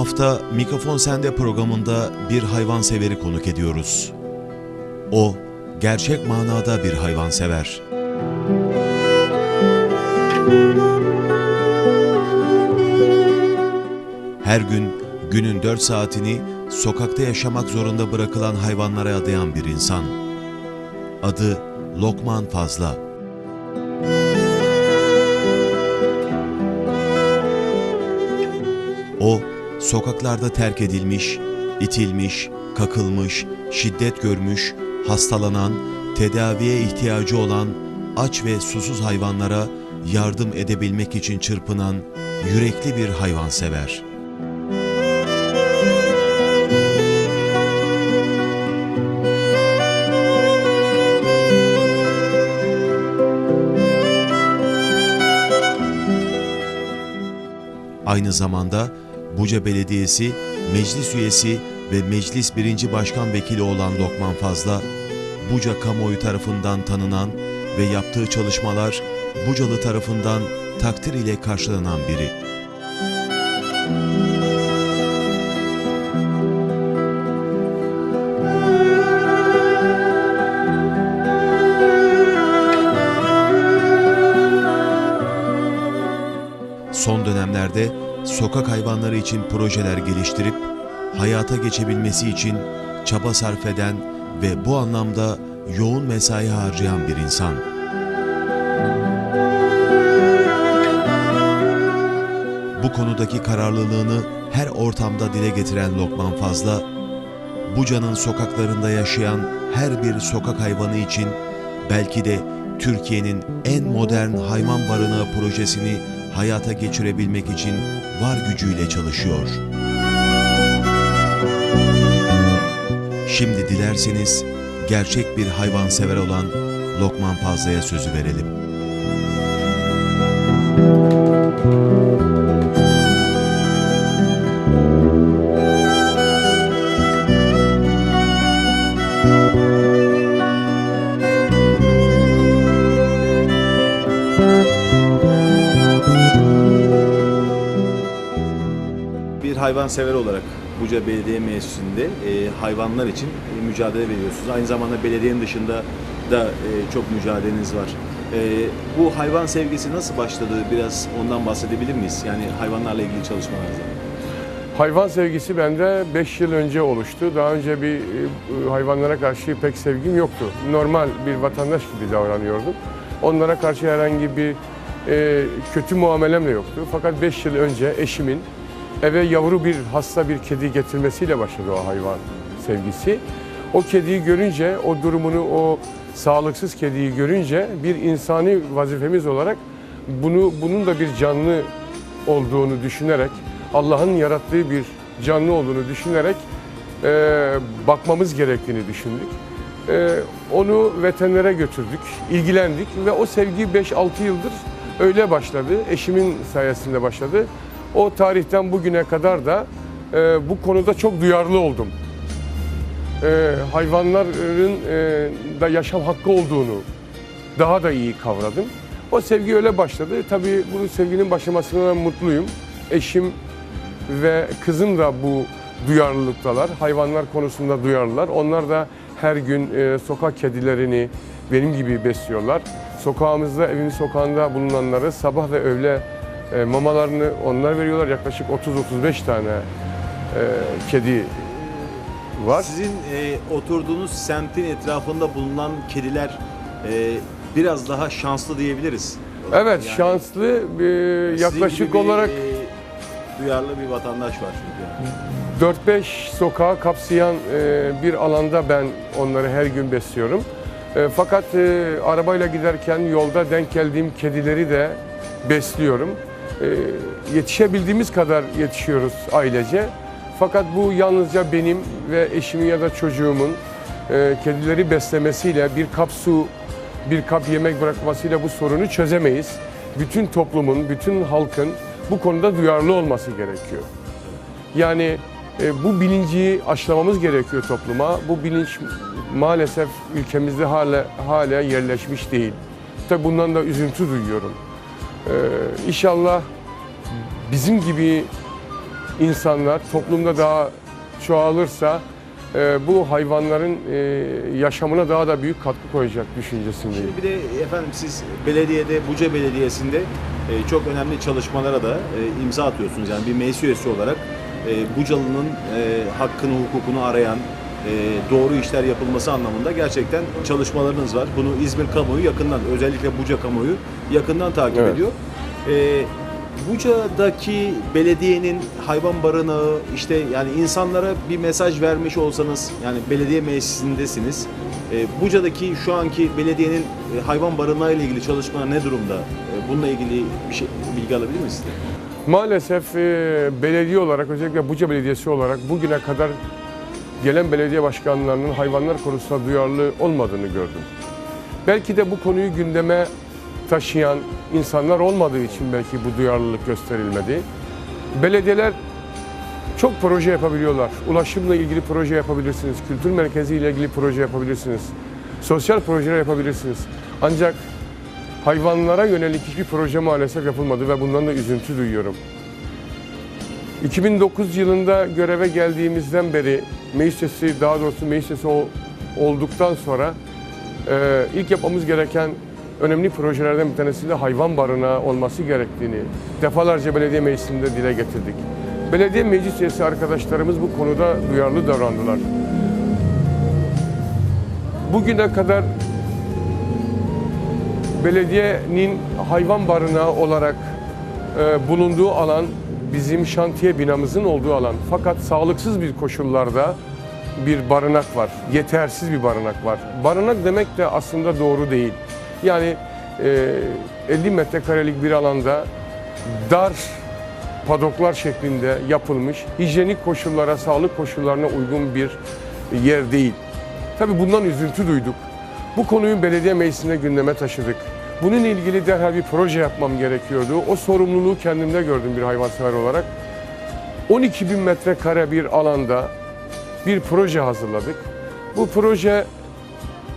Hafta Mikrofon Sende programında bir hayvanseveri konuk ediyoruz. O, gerçek manada bir hayvansever. Her gün günün 4 saatini sokakta yaşamak zorunda bırakılan hayvanlara adayan bir insan. Adı Lokman Fazla. O, sokaklarda terk edilmiş, itilmiş, kakılmış, şiddet görmüş, hastalanan, tedaviye ihtiyacı olan aç ve susuz hayvanlara yardım edebilmek için çırpınan yürekli bir hayvansever. Aynı zamanda Buca Belediyesi meclis üyesi ve meclis birinci başkan vekili olan Lokman Fazla, Buca kamuoyu tarafından tanınan ve yaptığı çalışmalar Bucalı tarafından takdir ile karşılanan biri. Sokak hayvanları için projeler geliştirip hayata geçebilmesi için çaba sarf eden ve bu anlamda yoğun mesai harcayan bir insan. Bu konudaki kararlılığını her ortamda dile getiren Lokman Fazla, Buca'nın sokaklarında yaşayan her bir sokak hayvanı için belki de Türkiye'nin en modern hayvan barınağı projesini hayata geçirebilmek için var gücüyle çalışıyor. Şimdi dilerseniz gerçek bir hayvansever olan Lokman Fazla'ya sözü verelim. Bir hayvansever olarak Buca Belediye Meclisi'nde e, hayvanlar için e, mücadele veriyorsunuz. Aynı zamanda belediyenin dışında da e, çok mücadeleniz var. E, bu hayvan sevgisi nasıl başladı? Biraz ondan bahsedebilir miyiz? Yani hayvanlarla ilgili çalışmalarınızda. Hayvan sevgisi bende 5 yıl önce oluştu. Daha önce bir e, hayvanlara karşı pek sevgim yoktu. Normal bir vatandaş gibi davranıyordum. Onlara karşı herhangi bir e, kötü muamelem de yoktu. Fakat 5 yıl önce eşimin eve yavru bir hasta bir kedi getirmesiyle başladı o hayvan sevgisi. O kediyi görünce, o durumunu, o sağlıksız kediyi görünce bir insani vazifemiz olarak bunu bunun da bir canlı olduğunu düşünerek, Allah'ın yarattığı bir canlı olduğunu düşünerek e, bakmamız gerektiğini düşündük. E, onu veterinere götürdük, ilgilendik ve o sevgi 5-6 yıldır öyle başladı. Eşimin sayesinde başladı. O tarihten bugüne kadar da e, bu konuda çok duyarlı oldum. E, hayvanların e, da yaşam hakkı olduğunu daha da iyi kavradım. O sevgi öyle başladı. Tabii bu sevginin başlamasına mutluyum. Eşim ve kızım da bu duyarlılıktalar. Hayvanlar konusunda duyarlılar. Onlar da her gün e, sokak kedilerini benim gibi besliyorlar. Sokağımızda, evimin sokağında bulunanları sabah ve öğle e, mamalarını onlar veriyorlar. Yaklaşık 30-35 tane e, kedi var. Sizin e, oturduğunuz semtin etrafında bulunan kediler e, biraz daha şanslı diyebiliriz. Evet, Yani şanslı. e, yaklaşık bir, olarak e, duyarlı bir vatandaş var çünkü. yani. 4-5 sokağı kapsayan e, bir alanda ben onları her gün besliyorum. E, fakat e, arabayla giderken yolda denk geldiğim kedileri de besliyorum. E, yetişebildiğimiz kadar yetişiyoruz ailece. Fakat bu yalnızca benim ve eşimin ya da çocuğumun e, kedileri beslemesiyle bir kap su, bir kap yemek bırakmasıyla bu sorunu çözemeyiz. Bütün toplumun, bütün halkın bu konuda duyarlı olması gerekiyor. Yani e, bu bilinci aşılamamız gerekiyor topluma. Bu bilinç maalesef ülkemizde hala hala yerleşmiş değil. Tabii bundan da üzüntü duyuyorum. Ee, inşallah bizim gibi insanlar toplumda daha çoğalırsa e, bu hayvanların e, yaşamına daha da büyük katkı koyacak düşüncesindeyim. Şimdi bir de efendim siz belediyede, Buca Belediyesi'nde e, çok önemli çalışmalara da e, imza atıyorsunuz. Yani bir meclis üyesi olarak e, Bucalı'nın e, hakkını, hukukunu arayan, doğru işler yapılması anlamında gerçekten çalışmalarınız var. Bunu İzmir kamuoyu yakından, özellikle Buca kamuoyu yakından takip Evet. ediyor. E, Buca'daki belediyenin hayvan barınağı işte yani insanlara bir mesaj vermiş olsanız yani belediye meclisindesiniz. E, Buca'daki şu anki belediyenin e, hayvan barınağı ile ilgili çalışmalar ne durumda? E, bununla ilgili bir şey bilgi alabilir miyiz? Maalesef e, belediye olarak özellikle Buca Belediyesi olarak bugüne kadar gelen belediye başkanlarının hayvanlar konusunda duyarlı olmadığını gördüm. Belki de bu konuyu gündeme taşıyan insanlar olmadığı için belki bu duyarlılık gösterilmedi. Belediyeler çok proje yapabiliyorlar. Ulaşımla ilgili proje yapabilirsiniz, kültür merkezi ile ilgili proje yapabilirsiniz, sosyal projeler yapabilirsiniz. Ancak hayvanlara yönelik hiçbir proje maalesef yapılmadı ve bundan da üzüntü duyuyorum. 2009 yılında göreve geldiğimizden beri meclis üyesi, daha doğrusu meclis üyesi ol- olduktan sonra e, ilk yapmamız gereken önemli projelerden bir tanesi de hayvan barınağı olması gerektiğini defalarca belediye meclisinde dile getirdik. Belediye meclis üyesi arkadaşlarımız bu konuda duyarlı davrandılar. Bugüne kadar belediyenin hayvan barınağı olarak e, bulunduğu alan bizim şantiye binamızın olduğu alan. Fakat sağlıksız bir koşullarda bir barınak var. Yetersiz bir barınak var. Barınak demek de aslında doğru değil. Yani e, 50 metrekarelik bir alanda dar padoklar şeklinde yapılmış, hijyenik koşullara, sağlık koşullarına uygun bir yer değil. Tabii bundan üzüntü duyduk. Bu konuyu belediye meclisine gündeme taşıdık. Bununla ilgili derhal bir proje yapmam gerekiyordu. O sorumluluğu kendimde gördüm bir hayvansever olarak. 12 bin metrekare bir alanda bir proje hazırladık. Bu proje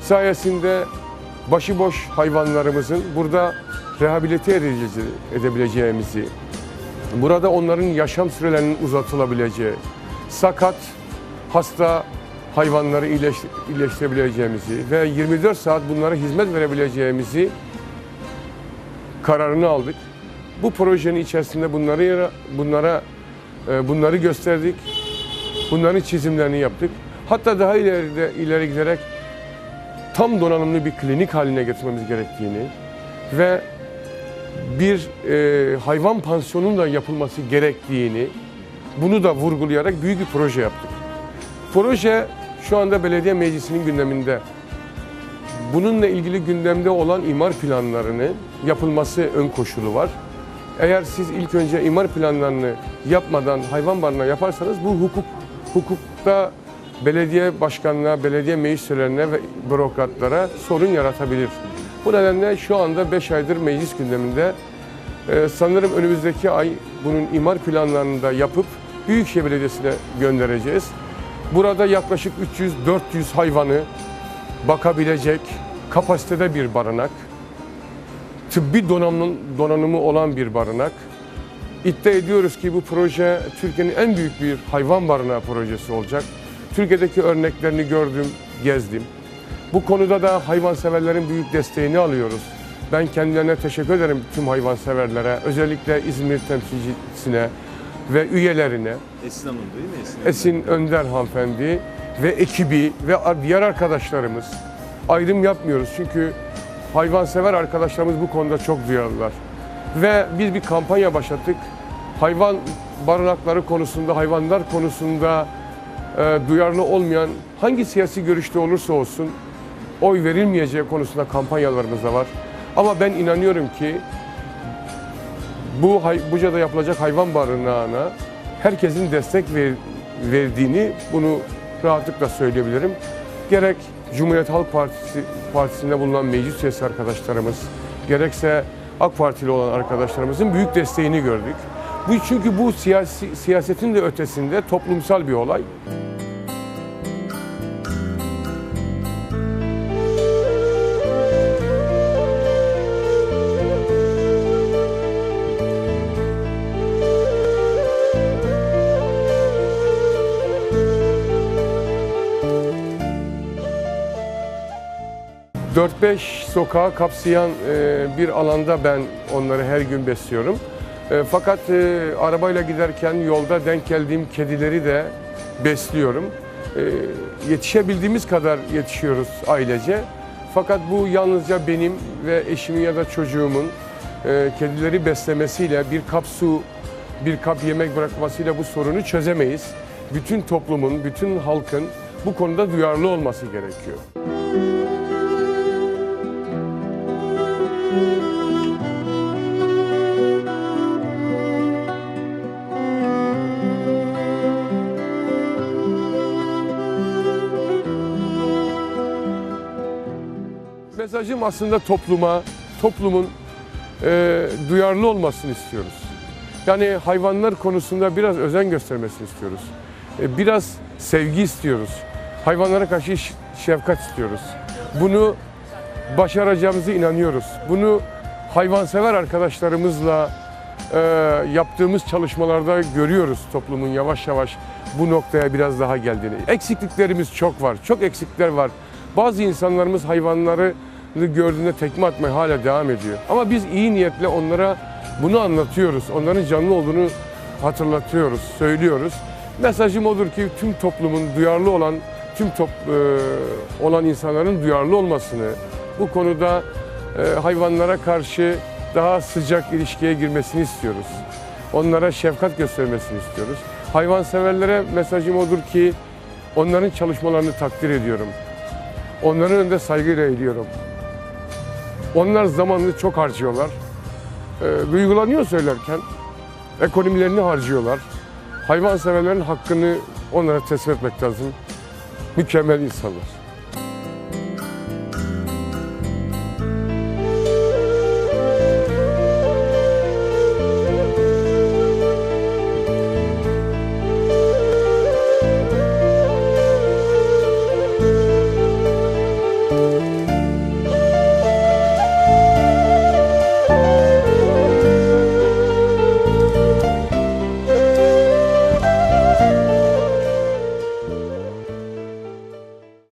sayesinde başıboş hayvanlarımızın burada rehabilite edebileceğimizi, burada onların yaşam sürelerinin uzatılabileceği, sakat, hasta hayvanları iyileş- iyileştirebileceğimizi ve 24 saat bunlara hizmet verebileceğimizi kararını aldık. Bu projenin içerisinde bunları bunlara e, bunları gösterdik. Bunların çizimlerini yaptık. Hatta daha ileride ileri giderek tam donanımlı bir klinik haline getirmemiz gerektiğini ve bir e, hayvan pansiyonunun da yapılması gerektiğini bunu da vurgulayarak büyük bir proje yaptık. Proje şu anda belediye meclisinin gündeminde. Bununla ilgili gündemde olan imar planlarının yapılması ön koşulu var. Eğer siz ilk önce imar planlarını yapmadan hayvan barınağı yaparsanız bu hukuk hukukta belediye başkanına, belediye meclis üyelerine ve bürokratlara sorun yaratabilir. Bu nedenle şu anda 5 aydır meclis gündeminde ee, sanırım önümüzdeki ay bunun imar planlarını da yapıp Büyükşehir Belediyesi'ne göndereceğiz. Burada yaklaşık 300-400 hayvanı bakabilecek kapasitede bir barınak. Tıbbi donanım, donanımı olan bir barınak. İddia ediyoruz ki bu proje Türkiye'nin en büyük bir hayvan barınağı projesi olacak. Türkiye'deki örneklerini gördüm, gezdim. Bu konuda da hayvanseverlerin büyük desteğini alıyoruz. Ben kendilerine teşekkür ederim tüm hayvanseverlere, özellikle İzmir temsilcisine ve üyelerine, Esin Hanım değil mi? Esin. Esin Önder hanımefendi ve ekibi ve diğer arkadaşlarımız ayrım yapmıyoruz. Çünkü hayvansever arkadaşlarımız bu konuda çok duyarlılar. Ve biz bir kampanya başlattık. Hayvan barınakları konusunda, hayvanlar konusunda e, duyarlı olmayan hangi siyasi görüşte olursa olsun oy verilmeyeceği konusunda kampanyalarımız da var. Ama ben inanıyorum ki bu Buca'da yapılacak hayvan barınağına herkesin destek ver- verdiğini bunu rahatlıkla söyleyebilirim. Gerek Cumhuriyet Halk Partisi Partisi'nde bulunan meclis üyesi arkadaşlarımız, gerekse AK Partili olan arkadaşlarımızın büyük desteğini gördük. Bu çünkü bu siyasi siyasetin de ötesinde toplumsal bir olay. 4-5 sokağı kapsayan e, bir alanda ben onları her gün besliyorum. E, fakat e, arabayla giderken yolda denk geldiğim kedileri de besliyorum. Yetişebildiğimiz kadar yetişiyoruz ailece. Fakat bu yalnızca benim ve eşimin ya da çocuğumun kedileri beslemesiyle bir kap su, bir kap yemek bırakmasıyla bu sorunu çözemeyiz. Bütün toplumun, bütün halkın bu konuda duyarlı olması gerekiyor. Mesajım aslında topluma, toplumun e, duyarlı olmasını istiyoruz. Yani hayvanlar konusunda biraz özen göstermesini istiyoruz. E, biraz sevgi istiyoruz. Hayvanlara karşı şefkat istiyoruz. Bunu başaracağımızı inanıyoruz. Bunu hayvansever arkadaşlarımızla e, yaptığımız çalışmalarda görüyoruz toplumun yavaş yavaş bu noktaya biraz daha geldiğini. Eksikliklerimiz çok var, çok eksikler var. Bazı insanlarımız hayvanları gördüğünde tekme atmaya hala devam ediyor. Ama biz iyi niyetle onlara bunu anlatıyoruz. Onların canlı olduğunu hatırlatıyoruz, söylüyoruz. Mesajım odur ki tüm toplumun duyarlı olan, tüm top, e, olan insanların duyarlı olmasını, bu konuda e, hayvanlara karşı daha sıcak ilişkiye girmesini istiyoruz. Onlara şefkat göstermesini istiyoruz. Hayvanseverlere mesajım odur ki onların çalışmalarını takdir ediyorum. Onların önünde saygıyla eğiliyorum. Onlar zamanını çok harcıyorlar. E, duygulanıyor söylerken. Ekonomilerini harcıyorlar. Hayvanseverlerin hakkını onlara teslim etmek lazım. Mükemmel insanlar.